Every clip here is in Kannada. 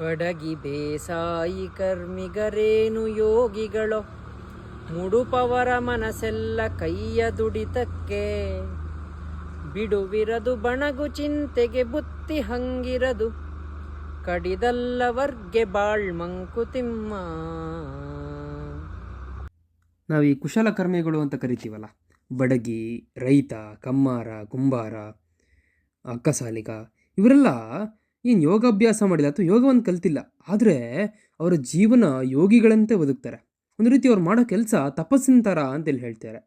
ಬಡಗಿ ಬೇಸಾಯಿ ಕರ್ಮಿಗರೇನು ಯೋಗಿಗಳೋ? ಮುಡುಪವರ ಮನಸ್ಸೆಲ್ಲ ಕೈಯ ದುಡಿತಕ್ಕೆ. ಬಿಡುವಿರದು ಬಣಗು ಚಿಂತೆಗೆ ಬುತ್ತಿ ಹಂಗಿರದು. ಕಡಿದಲ್ಲವರ್ಗೆ ಬಾಳ್ಮಂಕುತಿಮ್ಮ ನಾವು ಈ ಕುಶಲಕರ್ಮಿಗಳು ಅಂತ ಕರಿತೀವಲ್ಲ. ಬಡಗಿ, ರೈತ, ಕಮ್ಮಾರ, ಕುಂಬಾರ, ಅಕ್ಕಸಾಲಿಗ, ಇವರೆಲ್ಲ ಏನು ಯೋಗಾಭ್ಯಾಸ ಮಾಡಿಲ್ಲ ಅಥವಾ ಯೋಗವನ್ನು ಕಲ್ತಿಲ್ಲ, ಆದರೆ ಅವರ ಜೀವನ ಯೋಗಿಗಳಂತೆ ಬದುಕ್ತಾರೆ. ಒಂದು ರೀತಿ ಅವ್ರು ಮಾಡೋ ಕೆಲಸ ತಪಸ್ಸಿನ ಥರ ಅಂತೇಳಿ ಹೇಳ್ತಾರೆ.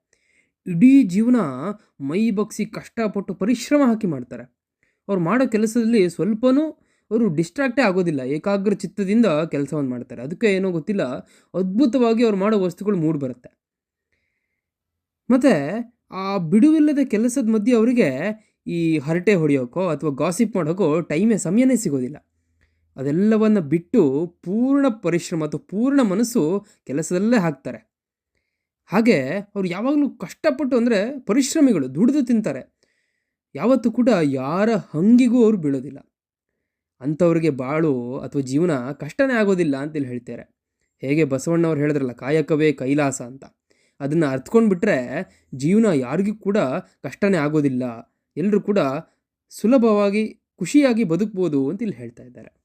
ಇಡೀ ಜೀವನ ಮೈ ಬಗ್ಸಿ ಕಷ್ಟಪಟ್ಟು ಪರಿಶ್ರಮ ಹಾಕಿ ಮಾಡ್ತಾರೆ. ಅವ್ರು ಮಾಡೋ ಕೆಲಸದಲ್ಲಿ ಸ್ವಲ್ಪನೂ ಅವರು ಡಿಸ್ಟ್ರಾಕ್ಟೇ ಆಗೋದಿಲ್ಲ, ಏಕಾಗ್ರ ಚಿತ್ತದಿಂದ ಕೆಲಸವನ್ನು ಮಾಡ್ತಾರೆ. ಅದಕ್ಕೆ ಏನೋ ಗೊತ್ತಿಲ್ಲ, ಅದ್ಭುತವಾಗಿ ಅವ್ರು ಮಾಡೋ ವಸ್ತುಗಳು ಮೂಡಿ ಬರುತ್ತೆ. ಮತ್ತು ಆ ಬಿಡುವಿಲ್ಲದ ಕೆಲಸದ ಮಧ್ಯೆ ಅವರಿಗೆ ಈ ಹರಟೆ ಹೊಡೆಯೋಕ್ಕೋ ಅಥವಾ ಗಾಸಿಪ್ ಮಾಡೋಕ್ಕೋ ಟೈಮೇ ಸಮಯನೇ ಸಿಗೋದಿಲ್ಲ. ಅದೆಲ್ಲವನ್ನು ಬಿಟ್ಟು ಪೂರ್ಣ ಪರಿಶ್ರಮ ಅಥವಾ ಪೂರ್ಣ ಮನಸ್ಸು ಕೆಲಸದಲ್ಲೇ ಹಾಕ್ತಾರೆ. ಹಾಗೆ ಅವರು ಯಾವಾಗಲೂ ಕಷ್ಟಪಟ್ಟು ಅಂದರೆ ಪರಿಶ್ರಮಿಗಳು, ದುಡಿದು ತಿಂತಾರೆ. ಯಾವತ್ತೂ ಕೂಡ ಯಾರ ಹಂಗಿಗೂ ಅವರು ಬೀಳೋದಿಲ್ಲ. ಅಂಥವ್ರಿಗೆ ಬಾಳು ಅಥವಾ ಜೀವನ ಕಷ್ಟನೇ ಆಗೋದಿಲ್ಲ ಅಂತೇಳಿ ಹೇಳ್ತಾರೆ. ಹೇಗೆ ಬಸವಣ್ಣವ್ರು ಹೇಳಿದ್ರಲ್ಲ, ಕಾಯಕವೇ ಕೈಲಾಸ ಅಂತ. ಅದನ್ನು ಅರ್ಥ್ಕೊಂಡ್ಬಿಟ್ರೆ ಜೀವನ ಯಾರಿಗೂ ಕೂಡ ಕಷ್ಟನೇ ಆಗೋದಿಲ್ಲ. ಎಲ್ಲರೂ ಕೂಡ ಸುಲಭವಾಗಿ ಖುಷಿಯಾಗಿ ಬದುಕ್ಬೋದು ಅಂತ ಇಲ್ಲಿ ಹೇಳ್ತಾ ಇದ್ದಾರೆ.